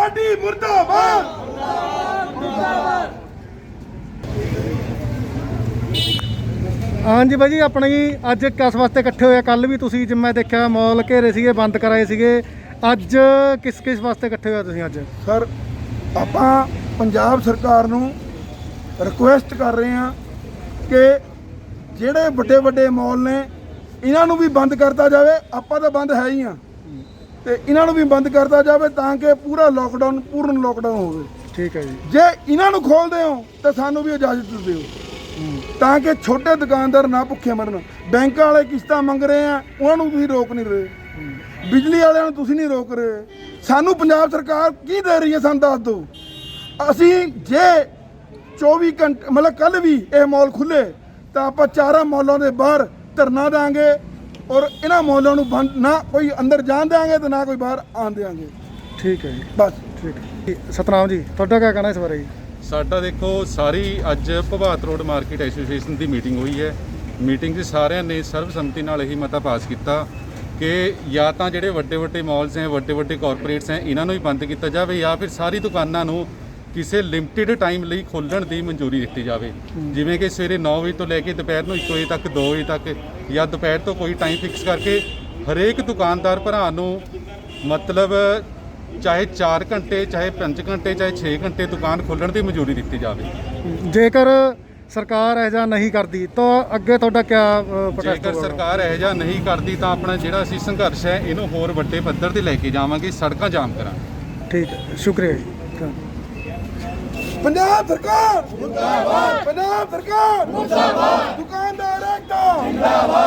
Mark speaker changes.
Speaker 1: Party ਮੁਰਦਾਬਾਦ।
Speaker 2: ਹਾਂਜੀ ਬਾਈ ਜੀ ਆਪਣੀ ਅੱਜ ਕਿਸ ਵਾਸਤੇ ਇਕੱਠੇ ਹੋਏ ਕੱਲ ਵੀ ਤੁਸੀਂ ਜਿਵੇਂ ਮੈਂ ਦੇਖਿਆ ਮਾਲ ਘੇਰੇ ਸੀਗੇ ਬੰਦ ਕਰਾਏ ਸੀਗੇ। ਅੱਜ ਕਿਸ ਕਿਸ ਵਾਸਤੇ ਇਕੱਠੇ ਹੋਏ ਤੁਸੀਂ ਅੱਜ?
Speaker 1: ਸਰ ਆਪਾਂ ਪੰਜਾਬ ਸਰਕਾਰ ਨੂੰ ਰਿਕੁਐਸਟ ਕਰ ਰਹੇ ਹਾਂ ਕਿ ਜਿਹੜੇ ਵੱਡੇ ਵੱਡੇ ਮਾਲ ਨੇ ਇਹਨਾਂ ਨੂੰ ਵੀ ਬੰਦ ਕਰਤਾ ਜਾਵੇ। ਆਪਾਂ ਤਾਂ ਬੰਦ ਹੈ ਹੀ ਆ ਤੇ ਇਹਨਾਂ ਨੂੰ ਵੀ ਬੰਦ ਕਰਤਾ ਜਾਵੇ ਤਾਂ ਕਿ ਪੂਰਾ ਲੋਕਡਾਊਨ ਪੂਰਨ ਲੋਕਡਾਊਨ ਹੋਵੇ।
Speaker 2: ਠੀਕ ਹੈ ਜੀ।
Speaker 1: ਜੇ ਇਹਨਾਂ ਨੂੰ ਖੋਲਦੇ ਹੋ ਤਾਂ ਸਾਨੂੰ ਵੀ ਇਜਾਜ਼ਤ ਦਿਓ। ਤਾਂ ਕਿ ਛੋਟੇ ਦੁਕਾਨਦਾਰ ਨਾ ਭੁੱਖੇ ਮਰਨ। ਬੈਂਕਾਂ ਵਾਲੇ ਕਿਸ਼ਤਾਂ ਮੰਗ ਰਹੇ ਆ ਉਹਨਾਂ ਨੂੰ ਤੁਸੀਂ ਰੋਕ ਨਹੀਂ ਰਹੇ। ਬਿਜਲੀ ਵਾਲਿਆਂ ਨੂੰ ਤੁਸੀਂ ਨਹੀਂ ਰੋਕ ਰਹੇ। ਸਾਨੂੰ ਪੰਜਾਬ ਸਰਕਾਰ ਕੀ ਦੇ ਰਹੀ ਹੈ ਸਾਨੂੰ ਦੱਸ ਦਿਓ। ਅਸੀਂ ਜੇ 24 ਘੰਟੇ ਮਤਲਬ ਕੱਲ ਵੀ ਇਹ ਮਾਲ ਖੁੱਲੇ ਤਾਂ ਆਪਾਂ ਚਾਰਾਂ ਮਾਲਾਂ ਦੇ ਬਾਹਰ ਧਰਨਾ ਦਾਂਗੇ ਔਰ ਇਹਨਾਂ ਮਾਲਾਂ ਨੂੰ ਬੰਦ ਨਾ ਕੋਈ ਅੰਦਰ ਜਾਣ ਦਿਆਂਗੇ ਤੇ ਨਾ ਕੋਈ ਬਾਹਰ ਆਣ ਦਿਆਂਗੇ।
Speaker 2: ਠੀਕ ਹੈ ਜੀ।
Speaker 1: ਬਸ।
Speaker 2: ਠੀਕ ਹੈ। ਸਤਨਾਮ ਜੀ ਤੁਹਾਡਾ ਕੀ ਕਹਿਣਾ ਇਸ ਬਾਰੇ ਜੀ?
Speaker 3: ਸਾਡਾ ਦੇਖੋ ਸਾਰੀ ਅੱਜ ਭਵਾਤ ਰੋਡ ਮਾਰਕੀਟ ਐਸੋਸੀਏਸ਼ਨ ਦੀ ਮੀਟਿੰਗ ਹੋਈ ਹੈ। ਮੀਟਿੰਗ 'ਚ ਸਾਰਿਆਂ ਨੇ ਸਰਬਸੰਮਤੀ ਨਾਲ ਇਹੀ ਮਤਾ ਪਾਸ ਕੀਤਾ ਕਿ ਜਾਂ ਤਾਂ ਜਿਹੜੇ ਵੱਡੇ ਵੱਡੇ ਮਾਲਸ ਹੈ ਵੱਡੇ ਵੱਡੇ ਕਾਰਪੋਰੇਟਸ ਹੈ ਇਹਨਾਂ ਨੂੰ ਹੀ ਬੰਦ ਕੀਤਾ ਜਾਵੇ ਜਾਂ ਫਿਰ ਸਾਰੀ ਦੁਕਾਨਾਂ ਨੂੰ ਕਿਸੇ ਲਿਮਟਿਡ ਟਾਈਮ ਲਈ ਖੋਲ੍ਹਣ ਦੀ ਮਨਜ਼ੂਰੀ ਦਿੱਤੀ ਜਾਵੇ। ਜਿਵੇਂ ਕਿ ਸਵੇਰੇ 9 ਵਜੇ ਤੋਂ ਲੈ ਕੇ ਦੁਪਹਿਰ ਨੂੰ 1 ਵਜੇ ਤੱਕ 2 ਵਜੇ ਤੱਕ ਜਾਂ ਦੁਪਹਿਰ ਤੋਂ ਕੋਈ ਟਾਈਮ ਫਿਕਸ ਕਰਕੇ ਹਰੇਕ ਦੁਕਾਨਦਾਰ ਭਰਾ ਨੂੰ ਮਤਲਬ ਚਾਹੇ 4 ਘੰਟੇ ਚਾਹੇ 5 ਘੰਟੇ ਚਾਹੇ 6 ਘੰਟੇ ਦੁਕਾਨ ਖੋਲ੍ਹਣ ਦੀ ਮਨਜ਼ੂਰੀ ਦਿੱਤੀ ਜਾਵੇ।
Speaker 2: ਜੇਕਰ ਸਰਕਾਰ ਇਹ ਜਿਹਾ ਨਹੀਂ ਕਰਦੀ ਤਾਂ ਅੱਗੇ ਤੁਹਾਡਾ ਕੀ ਪ੍ਰੋਟੈਸਟ
Speaker 3: ਜੇਕਰ ਸਰਕਾਰ ਇਹ ਜਿਹਾ ਨਹੀਂ ਕਰਦੀ ਤਾਂ ਆਪਣਾ ਜਿਹੜਾ ਅਸੀਂ ਸੰਘਰਸ਼ ਹੈ ਇਹਨੂੰ ਹੋਰ ਵੱਡੇ ਪੱਧਰ ਤੇ ਲੈ ਕੇ ਜਾਵਾਂਗੇ ਸੜਕਾਂ ਜਾਮ ਕਰਾਂਗੇ।
Speaker 2: ਠੀਕ ਹੈ ਸ਼ੁਕਰੀਆ ਜੀ।
Speaker 1: ਪੰਜਾਬ ਸਰਕਾਰ! ਮੁਰਦਾਬਾਦ! ਪੰਜਾਬ ਸਰਕਾਰ! ਮੁਰਦਾਬਾਦ! ਦੁਕਾਨਦਾਰ ਏਕਤਾ! ਜਿੰਦਾਬਾਦ